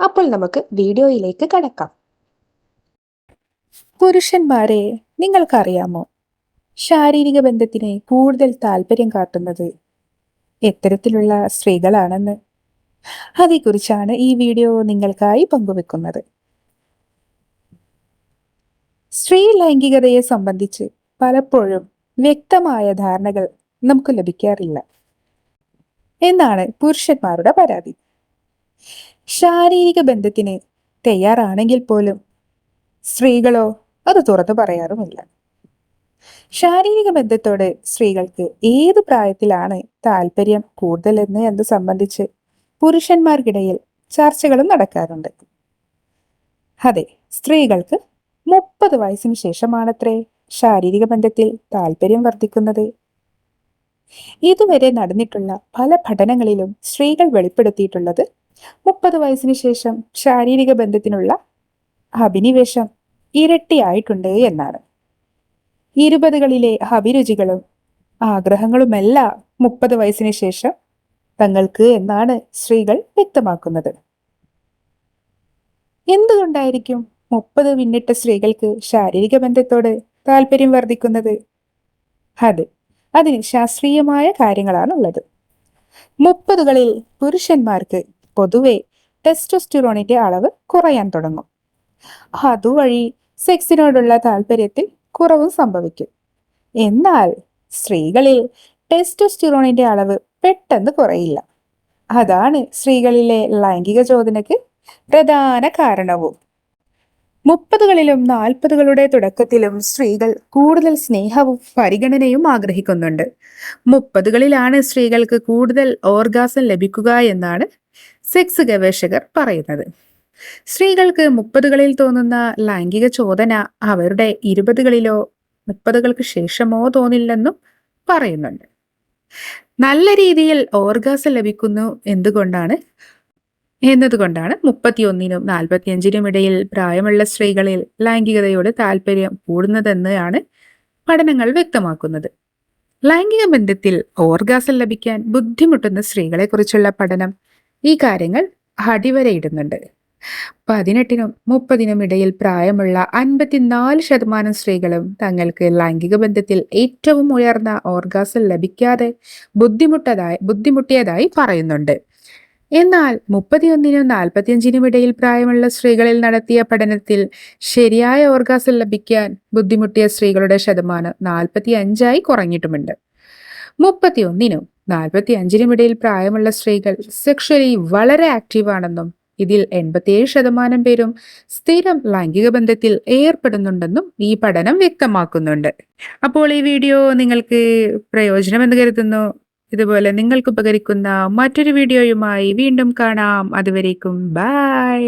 അപ്പോൾ നമുക്ക് വീഡിയോയിലേക്ക് കടക്കാം. പുരുഷന്മാരെ നിങ്ങൾക്കറിയാമോ? ശാരീരിക ബന്ധത്തിന് കൂടുതൽ താല്പര്യം കാട്ടുന്നത് എത്തരത്തിലുള്ള സ്ത്രീകളാണെന്ന്. അതേക്കുറിച്ചാണ് ഈ വീഡിയോ നിങ്ങൾക്കായി പങ്കുവെക്കുന്നത്. സ്ത്രീ ലൈംഗികതയെ സംബന്ധിച്ച് പലപ്പോഴും വ്യക്തമായ ധാരണകൾ നമുക്ക് ലഭിക്കാറില്ല. എന്നാണ് പുരുഷന്മാരുടെ പരാതി. ശാരീരിക ബന്ധത്തിന് തയ്യാറാണെങ്കിൽ പോലും സ്ത്രീകളോ അത് തുറന്നു പറയാറുമില്ല. ശാരീരിക ബന്ധത്തോട് സ്ത്രീകൾക്ക് ഏത് പ്രായത്തിലാണ് താല്പര്യം കൂടുതലെന്ന് എന്ന് സംബന്ധിച്ച് പുരുഷന്മാർക്കിടയിൽ ചർച്ചകളും നടക്കാറുണ്ട്. അതെ സ്ത്രീകൾക്ക് മുപ്പത് വയസ്സിന് ശേഷമാണത്രേ ശാരീരിക ബന്ധത്തിൽ താല്പര്യം വർദ്ധിക്കുന്നത്. ഇതുവരെ നടന്നിട്ടുള്ള പല പഠനങ്ങളിലും സ്ത്രീകൾ വെളിപ്പെടുത്തിയിട്ടുള്ളത് മുപ്പത് വയസ്സിന് ശേഷം ശാരീരിക ബന്ധത്തിനുള്ള അഭിനിവേശം ഇരട്ടിയായിട്ടുണ്ട് എന്നാണ്. ഇരുപതുകളിലെ അഭിരുചികളും ആഗ്രഹങ്ങളുമെല്ലാം മുപ്പത് വയസ്സിന് ശേഷം തങ്ങൾക്ക് എന്നാണ് സ്ത്രീകൾ വ്യക്തമാക്കുന്നത്. എന്തുകൊണ്ടായിരിക്കും മുപ്പത് പിന്നിട്ട സ്ത്രീകൾക്ക് ശാരീരിക ബന്ധത്തോട് താല്പര്യം വർദ്ധിക്കുന്നത്? അത് അതിന് ശാസ്ത്രീയമായ കാര്യങ്ങളാണുള്ളത്. മുപ്പതുകളിൽ പുരുഷന്മാർക്ക് പൊതുവെ ടെസ്റ്റോസ്റ്റിറോണിന്റെ അളവ് കുറയാൻ തുടങ്ങും. അതുവഴി സെക്സിനോടുള്ള താല്പര്യത്തിൽ കുറവും സംഭവിക്കും. എന്നാൽ സ്ത്രീകളിൽ ടെസ്റ്റോസ്റ്റിറോണിന്റെ അളവ് പെട്ടെന്ന് കുറയില്ല. അതാണ് സ്ത്രീകളിലെ ലൈംഗിക ചോദനയ്ക്ക് പ്രധാന കാരണവും. മുപ്പതുകളിലും നാൽപ്പതുകളുടെ തുടക്കത്തിലും സ്ത്രീകൾ കൂടുതൽ സ്നേഹവും പരിഗണനയും ആഗ്രഹിക്കുന്നുണ്ട്. മുപ്പതുകളിലാണ് സ്ത്രീകൾക്ക് കൂടുതൽ ഓർഗാസം ലഭിക്കുക എന്നാണ് സെക്സ് ഗവേഷകർ പറയുന്നത്. സ്ത്രീകൾക്ക് മുപ്പതുകളിൽ തോന്നുന്ന ലൈംഗിക ചോദന അവരുടെ ഇരുപതുകളിലോ മുപ്പതുകൾക്ക് ശേഷമോ തോന്നില്ലെന്നും പറയുന്നുണ്ട്. നല്ല രീതിയിൽ ഓർഗാസം ലഭിക്കുന്നു എന്തുകൊണ്ടാണ്? എന്നതുകൊണ്ടാണ് മുപ്പത്തിയൊന്നിനും നാൽപ്പത്തിയഞ്ചിനും ഇടയിൽ പ്രായമുള്ള സ്ത്രീകളിൽ ലൈംഗികതയോട് താല്പര്യം കൂടുന്നതെന്നാണ് പഠനങ്ങൾ വ്യക്തമാക്കുന്നത്. ലൈംഗിക ബന്ധത്തിൽ ഓർഗാസം ലഭിക്കാൻ ബുദ്ധിമുട്ടുന്ന സ്ത്രീകളെക്കുറിച്ചുള്ള പഠനം ഈ കാര്യങ്ങൾ അടിവരയിടുന്നുണ്ട് പതിനെട്ടിനും മുപ്പതിനും ഇടയിൽ പ്രായമുള്ള അൻപത്തിനാല് ശതമാനം സ്ത്രീകളും തങ്ങൾക്ക് ലൈംഗിക ബന്ധത്തിൽ ഏറ്റവും ഉയർന്ന ഓർഗാസം ലഭിക്കാതെ ബുദ്ധിമുട്ടതായി ബുദ്ധിമുട്ടിയതായി പറയുന്നുണ്ട്. എന്നാൽ മുപ്പത്തിയൊന്നിനും നാൽപ്പത്തിയഞ്ചിനും ഇടയിൽ പ്രായമുള്ള സ്ത്രീകളിൽ നടത്തിയ പഠനത്തിൽ ശരിയായ ഓർഗാസം ലഭിക്കാൻ ബുദ്ധിമുട്ടിയ സ്ത്രീകളുടെ ശതമാനം നാൽപ്പത്തി അഞ്ചായി കുറഞ്ഞിട്ടുമുണ്ട്. മുപ്പത്തിയൊന്നിനും നാൽപ്പത്തി അഞ്ചിനുമിടയിൽ പ്രായമുള്ള സ്ത്രീകൾ സെക്ഷലി വളരെ ആക്റ്റീവ് ആണെന്നും ഇതിൽ എൺപത്തിയേഴ് ശതമാനം പേരും സ്ഥിരം ലൈംഗിക ബന്ധത്തിൽ ഏർപ്പെടുന്നുണ്ടെന്നും ഈ പഠനം വ്യക്തമാക്കുന്നുണ്ട്. അപ്പോൾ ഈ വീഡിയോ നിങ്ങൾക്ക് പ്രയോജനമെന്ന് കരുതുന്നു. ഇതുപോലെ നിങ്ങൾക്ക് ഉപകരിക്കുന്ന മറ്റൊരു വീഡിയോയുമായി വീണ്ടും കാണാം. അതുവരേക്കും ബൈ